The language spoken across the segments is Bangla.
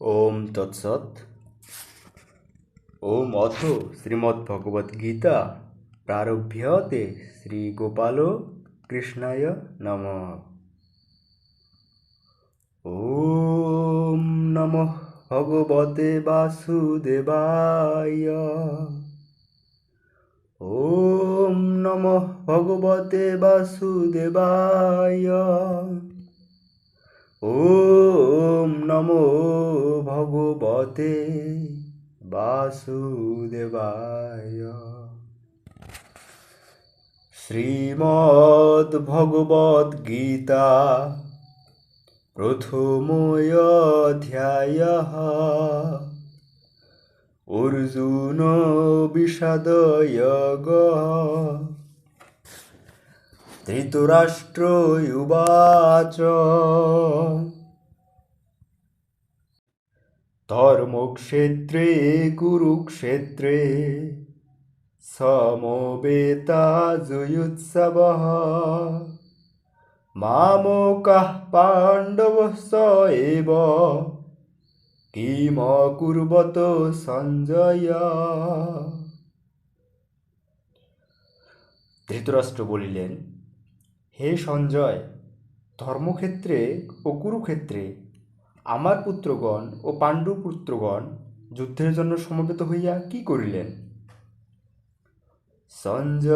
ওম তৎসৎ। ওম অথ শ্রীমদ্ভগবদ্গীতা। প্রারভ্যতে শ্রীগোপাল কৃষ্ণায় নম। ওম নমঃ ভগবতে বাসুদেবায়। ওম নমঃ ভগবতে বাসুদেবায়। ওম নমো ভগবতে বাসুদেবায়। শ্রীমদ্ ভগবদ গীতা প্রথমোऽধ্যায় অর্জুন বিষাদয়গ ধৃতরাষ্ট্র উবাচ ধর্মক্ষেত্রে কুরুক্ষেত্রে সমবেতাজুৎসবः মামকাः পাণ্ডবস্ස এব। কিমকুর্বত সঞ্জয়। ধৃতরাষ্ট্র বলিলেন হে সঞ্জয়, ধর্মক্ষেত্রে ও কুরুক্ষেত্রে আমার পুত্রগণ ও পাণ্ডু পুত্রগণ যুদ্ধের জন্য সমবেত হইয়া কি করিলেন? সঞ্জয়ুবাচ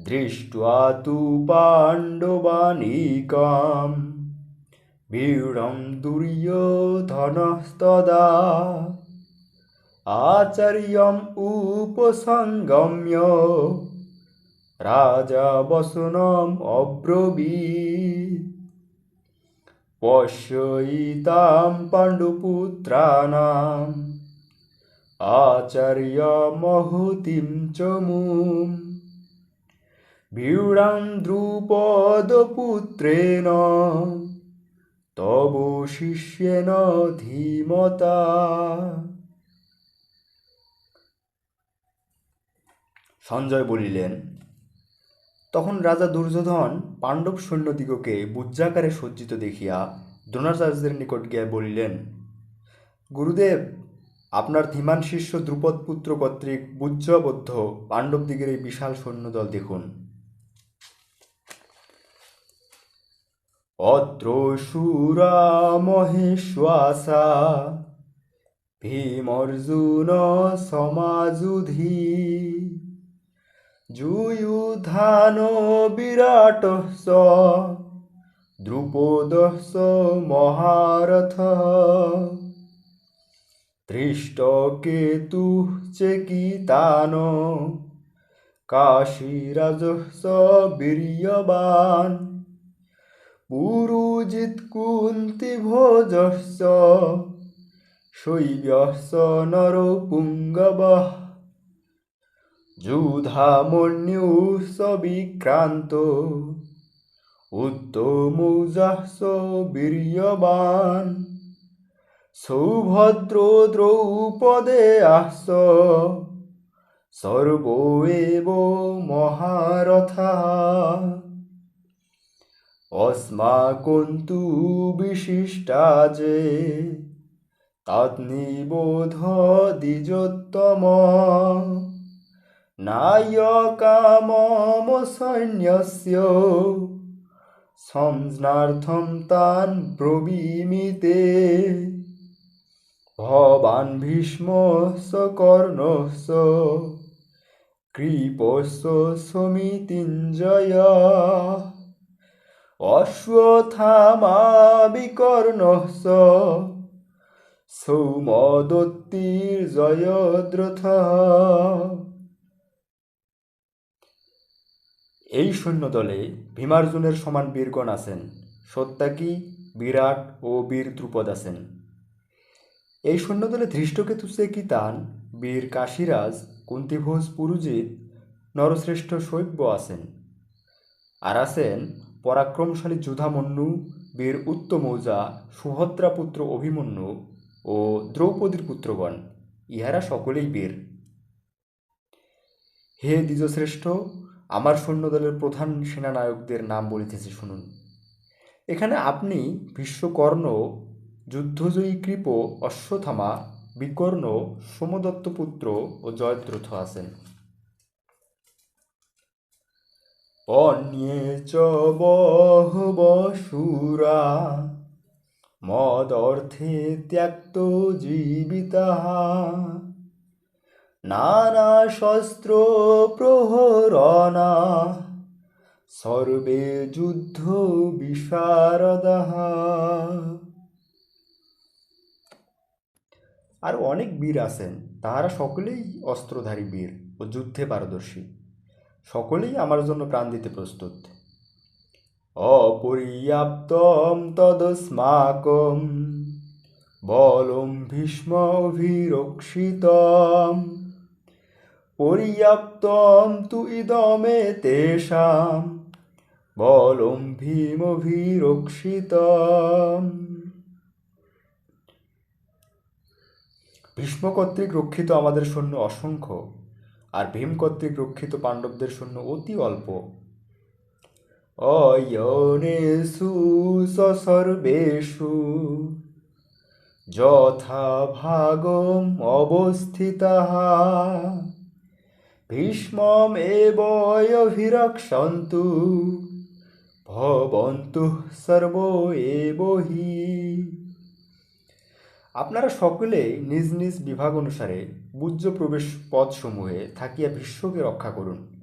দৃষ্টা তু পাণ্ডবানিকাম বিড়ম দুর্যোধনস্তদা। আচার্যম উপসঙ্গম্য রাজা বসনম অব্রবীৎ পশ্যয়িতাম পাণ্ডুপুত্রাণাম আচার্যমহুতিম চ মুম ভিড়াং দ্রুপদপুত্রেণ তব শিষ্যেন ধীমতা সঞ্জয় বলিলেন, তখন রাজা দুর্যোধন পাণ্ডব সৈন্যদিগকে বুজ্জাকারে সজ্জিত দেখিয়া দ্রোণাচার্যের নিকট গিয়া বলিলেন, গুরুদেব, আপনার ধীমান শিষ্য দ্রুপদ পুত্র কর্তৃক বুজ্জবদ্ধ পাণ্ডবদিগের এই বিশাল সৈন্যদল দেখুন। অত্র সুরা মহেশ্বাসা ভীমর্জুন সমাজুধি যুয়ুধান বিরাটস্য দ্রুপদস্য মহারথ। ধৃষ্টকেতুः চেকিতান কাশীরাজস্য বীর্যবান। পুরুজিৎ কুন্তিভোজস্য শৈব্যস্য নরপুঙ্গবः। যুধামন্যুসবিক্রান্ত উত্তমুজহস বীর্যবান সৌভদ্র দ্রৌপদে আস সর্ব এব মহারথা। অস্মাকন্তু বিশিষ্টা যে তাৎনিবোধ দ্বিজোত্তম। नायकामम सैन्यस्य संज्ञार्थं तान् ब्रवीमि ते भवान् भीष्मस्य कर्णस्य कृपस्य समितिञ्जयः অশ্বথামাবিকর্ণস্য সৌমদত্তির্জয়দ্রথ এই সৈন্যদলে ভীমার্জুনের সমান বীরগণ আছেন। সত্যাকী বিরাট ও বীর দ্রুপদ আছেন। এই সৈন্যদলে ধৃষ্টকেতু সে চেকিতান বীর কাশীরাজ, কুন্তিভোজ পুরুজিৎ, নরশ্রেষ্ঠ শৈব্য আছেন। আর আছেন পরাক্রমশালী যুধামন্যু, বীর উত্তমৌজা, সুভদ্রা পুত্র অভিমন্যু ও দ্রৌপদীর পুত্রগণ। ইহারা সকলেই বীর। হে দ্বিজশ্রেষ্ঠ আমার সৈন্যদলের প্রধান সেনানায়কদের নাম বলিতেছি, শুনুন। এখানে আপনি বিশ্বকর্ণ, যুদ্ধজয়ী কৃপ, অশ্বত্থামা, বিকর্ণ, সোমদত্তপুত্র ও জয়দ্রথ আছেন। অন্যে চ বহবসুরা মদর্থে ত্যক্ত জীবিতা নানা শস্ত্র প্রহরণা, সর্বে যুদ্ধ বিশারদাহ। আর অনেক বীর আছেন, তাহারা সকলেই অস্ত্রধারী বীর ও যুদ্ধে পারদর্শী। সকলেই আমার জন্য প্রাণ দিতে প্রস্তুত। অপর্যাপ্তম তদস্মাকম, বলম ভীষ্ম অভিরক্ষিতম। পর্যাপ্তম তু ইদমে তেষাম, বলম ভীমভিরক্ষিতম ভীষ্ম কর্তৃক রক্ষিত আমাদের সৈন্য অসংখ্য, আর ভীম কর্তৃক রক্ষিত পাণ্ডবদের সৈন্য অতি অল্প। অয়নেষু সর্বেষু যথা ভাগম অবস্থিতাः ভীষ্মম এবয়ভিরক্ষন্তু ভবন্তু সর্ব এব হি আপনারা সকলে নিজ নিজ বিভাগ অনুসারে বুজ্য প্রবেশ পথসমূহে থাকিয়া বিশ্বকে রক্ষা করুন।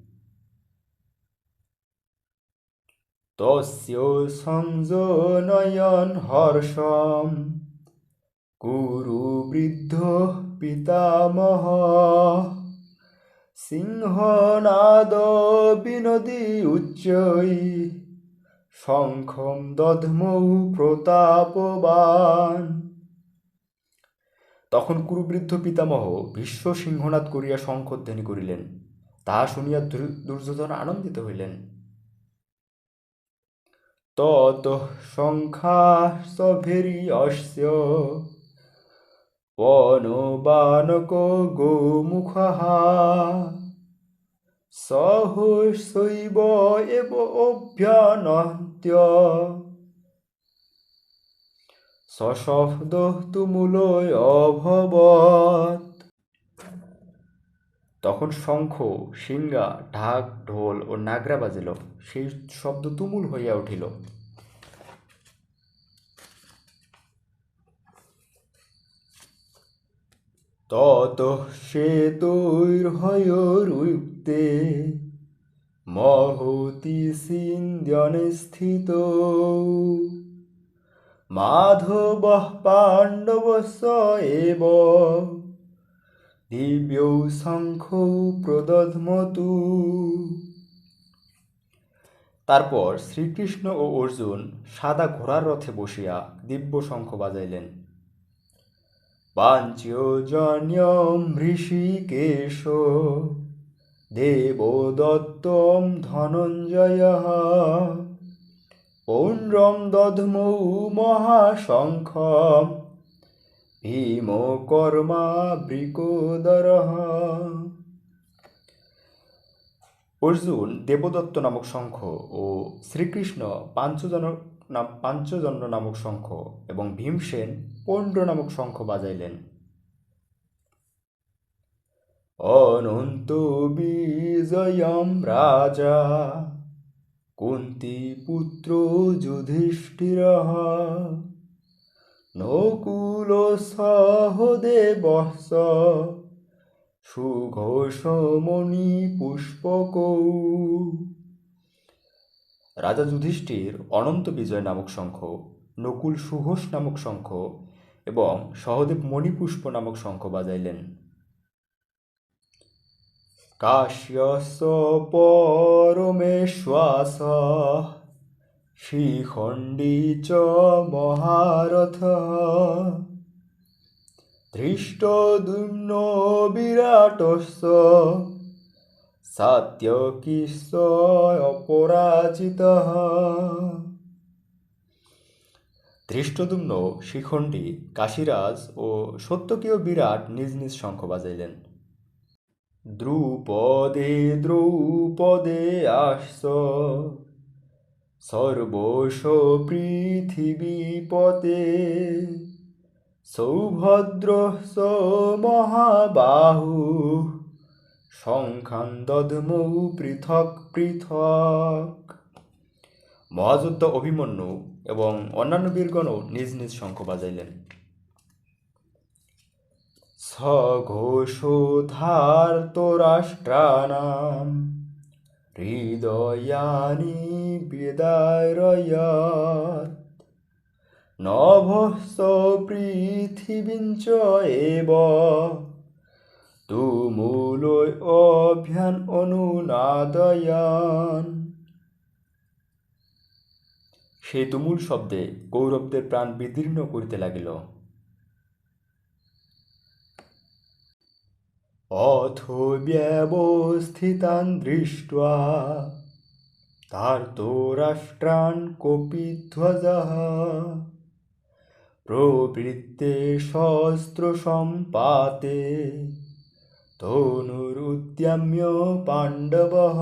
তস্য সংযোনয়ন হর্ষম। কুরু বৃদ্ধ পিতামহ। সিংহনাদ বিনদী উচ্চৈ শঙ্খম দধমৌ প্রতাপবান। তখন কুরুবৃদ্ধ পিতামহ বিশ্ব সিংহনাদ করিয়া শঙ্খধ্বনি করিলেন। তাহা শুনিয়া দুর্যোধন আনন্দিত হইলেন। তত শঙ্খা সভেরি অস্য পনবানক গোমুখः সহসৈব এব অভ্যানন্ত্য। সশব্দ তুমুলয় অভবৎ। তখন শঙ্খ সিঙ্গা ঢাক, ঢোল ও নাগরা বাজিল। সেই শব্দ তুমুল হইয়া উঠিল। তত সে শ্বেতৈর্হয়োরুক্তে মহতি সিন্ধ্যনে স্থিত। মাধব পাণ্ডবস্য এব দিব্যৌ শঙ্খ প্রদধ্মতু। তারপর শ্রীকৃষ্ণ ও অর্জুন সাদা ঘোড়ার রথে বসিয়া দিব্য শঙ্খ বাজাইলেন। পাঞ্চজন্যম ঋষিকেশ দেবদত্তম ধনঞ্জয় পৌণ্ড্রম দধ্মৌ মহাশঙ্খম ভীমকর্মা বৃকোদর অর্জুন দেবদত্ত নামক শঙ্খ ও শ্রীকৃষ্ণ পাঞ্চজন নাম পাঞ্চজন্য নামক শঙ্খ এবং ভীমসেন পণ্ড নামক শঙ্খ বাজাইলেন। অনন্ত বিজয়ম রাজা, কুন্তি পুত্র যুধিষ্ঠির, নকুল সহদেবস সুঘোষমণি পুষ্পকৌ। রাজা যুধিষ্ঠির অনন্ত বিজয় নামক শঙ্খ, নকুল সুঘোষ নামক শঙ্খ এবং সহদেব মণিপুষ্প নামক শঙ্খ বাজাইলেন। কাশ্যস্য পরমেশ্বাস শ্রীখণ্ডী চ মহারথ ধৃষ্টদুম্ন বিরাটস্য সাত্যকিশ্চ অপরাজিত। ধৃষ্টদুম্ন শিখণ্ডী, কাশীরাজ ও সত্যকীয় বিরাট নিজ নিজ শঙ্খ বাজাইলেন। দ্রুপদে, দ্রৌপদে আস সর্বস্ব পৃথিবীপতে সৌভদ্র স মহাবাহু। সংখ্যান দধমৌ পৃথক পৃথক। মহাযোদ্ধা অভিমন্যু এবং অন্যান্য বীরগণও নিজ নিজ শঙ্খ বাজাইলেন। সঘোষোধার্ত রাষ্ট্রাণাম হৃদয়ানি বেদারয়াত নভস্য পৃথিবীঞ্চ এব তুমুলৈ অভ্যান অনুনাদয়ান। সেই তুমুল শব্দে কৌরবদের প্রাণ বিদীর্ণ করিতে লাগিল। অথ ব্যবস্থিতান দৃষ্টা তার্তো রাষ্ট্রান কপিধ্বজ। প্রবৃত্তে শস্ত্র সম্পাতে তনুরুদ্যম্য পাণ্ডবः।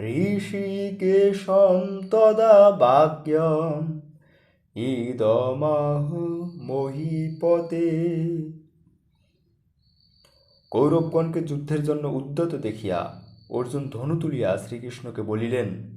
ঋষিকেশं তদা বাক্যম ইদমাহ মহীপতে। কৌরবগণকে যুদ্ধের জন্য উদ্যত দেখিয়া অর্জুন ধনু তুলিয়া শ্রীকৃষ্ণকে বলিলেন